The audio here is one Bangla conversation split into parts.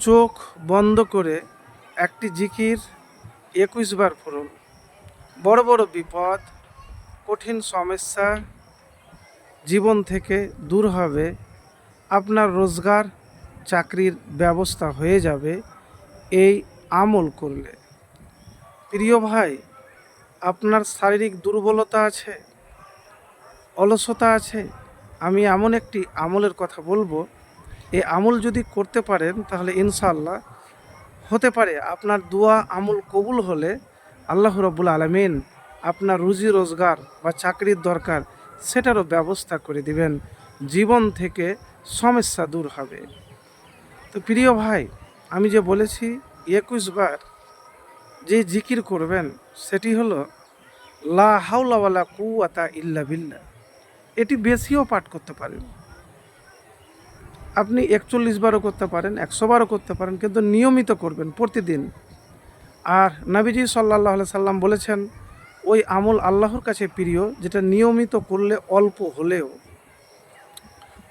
চোখ বন্ধ করে একটি জিকির একুশ বার পড়ুন। বড় বড় বিপদ, কঠিন সমস্যা জীবন থেকে দূর হবে। আপনার রোজগার, চাকরির ব্যবস্থা হয়ে যাবে। এই আমল করলে। প্রিয় ভাই, আপনার শারীরিক দুর্বলতা আছে? অলসতা আছে? আমি এমন একটি আমলের কথা বলব এই আমল যদি করতে পারেন, তাহলে ইনশাআল্লাহ হতে পারে। আপনার দোয়া আমল কবুল হলে আল্লাহ রব্বুল আলমিন আপনার রুজি রোজগার বা চাকরির দরকার সেটারও ব্যবস্থা করে দিবেন। জীবন থেকে সমস্যা দূর হবে। তো প্রিয় ভাই, আমি যে বলেছি, একুশ বার যে জিকির করবেন, সেটি হলো, লা হাউলাওয়ালা কুয়াতা ইল্লা বিল্লা এটি বেশিও পাঠ করতে পারেন। আপনি একচল্লিশ বারও করতে পারেন, একশো বারও করতে পারেন, কিন্তু নিয়মিত করবেন প্রতিদিন। আর নাবিজি সাল্লাহ সাল্লাম বলেছেন, ওই আমল আল্লাহর কাছে প্রিয়, যেটা নিয়মিত করলে অল্প হলেও।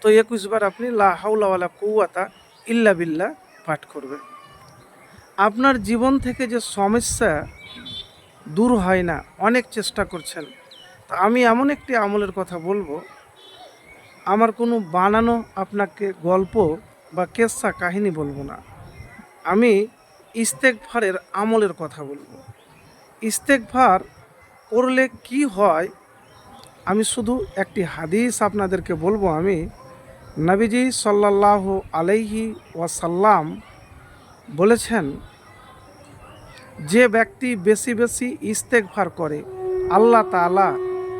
তো একুশ বার আপনি লা হাউলাওয়ালা কৌয়াতা ইল্লা বিল্লা পাঠ করবেন। আপনার জীবন থেকে যে সমস্যা দূর হয় না, অনেক চেষ্টা করছেন। তা আমি এমন একটি আমলের কথা বলব আমার কোনো বানানো আপনাকে গল্প বা কেসা কাহিনী বলব না। আমি ইস্তেকভারের আমলের কথা বলব। ইস্তেকভার করলে কি হয়, আমি শুধু একটি হাদিস আপনাদেরকে বলব আমি। নবীজি সাল্লাহ আলাইহি ওয়াসাল্লাম বলেছেন, যে ব্যক্তি বেশি বেশি ইস্তেকভার করে, আল্লাহ তাআলা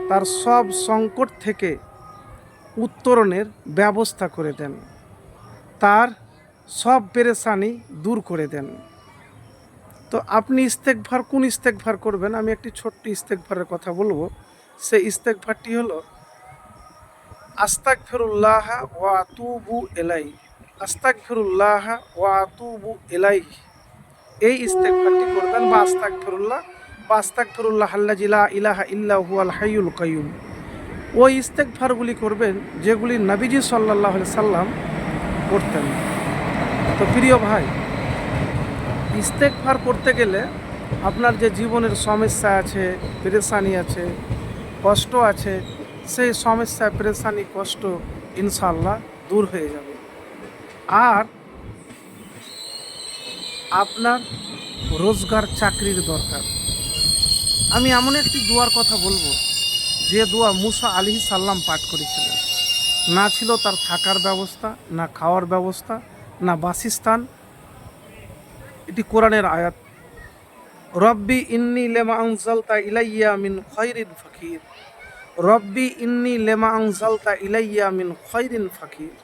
তার সব সংকট থেকে উত্তরণের ব্যবস্থা করে দেন। তার সব পেরেশানি দূর করে দেন। তো আপনি ইস্তেকভার কোন ইস্তেকভার করবেন? আমি একটি ছোট্ট ইস্তেকভারের কথা বলব। সেই ইস্তেকভারটি হলো আস্তাক ফেরুল্লাহ ওয়া আতুবু এলাই আস্তাক ফেরুল্লাহ ওয়া আতুবু এলাই এই ইস্তেকভারটি করবেন বা আস্তাক ফেরুল্লাহ বা আস্তাক ফেরুল্লাহ আল্লাহ ইলাহা ইল্লা হুয়াল হাইউল কাইয়ুম। ওই ইস্তেকভারগুলি করবেন যেগুলি নবীজি সাল্লাহ সাল্লাম করতেন। তো প্রিয় ভাই ইস্তেকভার করতে গেলে আপনার যে জীবনের সমস্যা আছে, পেরেশানি আছে, কষ্ট আছে, সেই সমস্যা পেরেশানি, কষ্ট ইনশাল্লাহ দূর হয়ে যাবে। আর আপনার রোজগার চাকরির দরকার। আমি এমন একটি দুয়ার কথা বলব যে দোয়া মুসা আলী সাল্লাম পাঠ করেছিলেন। না ছিল তার থাকার ব্যবস্থা, না খাওয়ার ব্যবস্থা, না বাসস্থান। এটি কোরআনের আয়াত। রব্বি ইন্নি লেমা আনজালতা ইলাইয়া মিন খয়রিন ফকির। রব্বি ইন্নি লেমা আনজালতা ইলাইয়া মিন খয়রিন ফকির।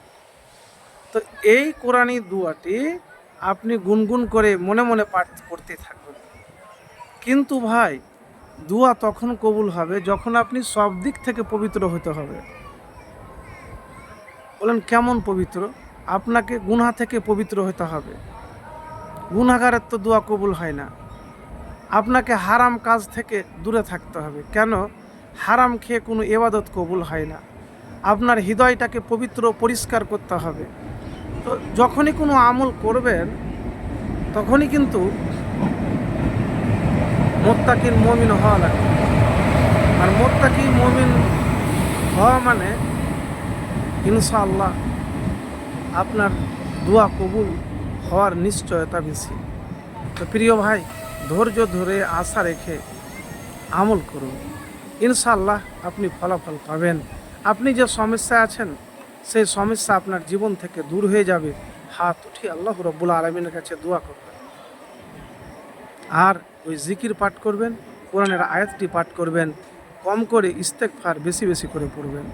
তো এই কোরআনী দুয়াটি আপনি গুনগুন করে মনে মনে পাঠ করতে থাকবেন। কিন্তু ভাই দুয়া তখন কবুল হবে, যখন আপনি সব দিক থেকে পবিত্র হতে হবে। বলেন, কেমন পবিত্র? আপনাকে গুনা থেকে পবিত্র হতে হবে। গুনাগারের তো দোয়া কবুল হয় না। আপনাকে হারাম কাজ থেকে দূরে থাকতে হবে। কেন? হারাম খেয়ে কোনো এবাদত কবুল হয় না। আপনার হৃদয়টাকে পবিত্র, পরিষ্কার করতে হবে। তো যখনই কোনো আমল করবেন, তখনই কিন্তু মোত্তাকির মমিন হওয়া লাগে। আর মোত্তাকি মমিন হওয়া মানে ইনশাআল্লাহ আপনার দোয়া কবুল হওয়ার নিশ্চয়তা বেশি। তো প্রিয় ভাই, ধৈর্য ধরে আশা রেখে আমল করুন। ইনশাআল্লাহ আপনি ফলাফল পাবেন। আপনি যে সমস্যা আছেন, সেই সমস্যা আপনার জীবন থেকে দূর হয়ে যাবে। হাত উঠিয়ে আল্লাহ রব্বুল আলমিনের কাছে দোয়া করবেন। আর ওই জিকির পাঠ করবেন, কোরআনের আয়াতটি পাঠ করবেন, কম করে ইস্তেক ফার বেশি বেশি করে পড়বেন।